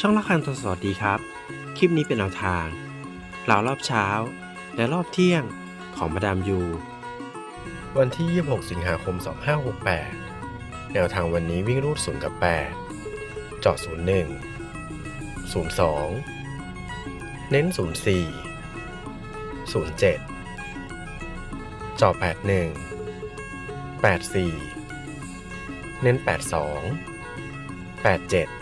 ช่องละคันสวัสดีครับ คลิปนี้เป็นแนวทางเหล่ารอบเช้า และรอบเที่ยงของมาดามยู วันที่ 26 สิงหาคม 2568 แนวทางวันนี้วิ่งรูด0กับ 8 เจาะ 01 02 เน้น 04 07 เจาะ 81 84 เน้น 82 87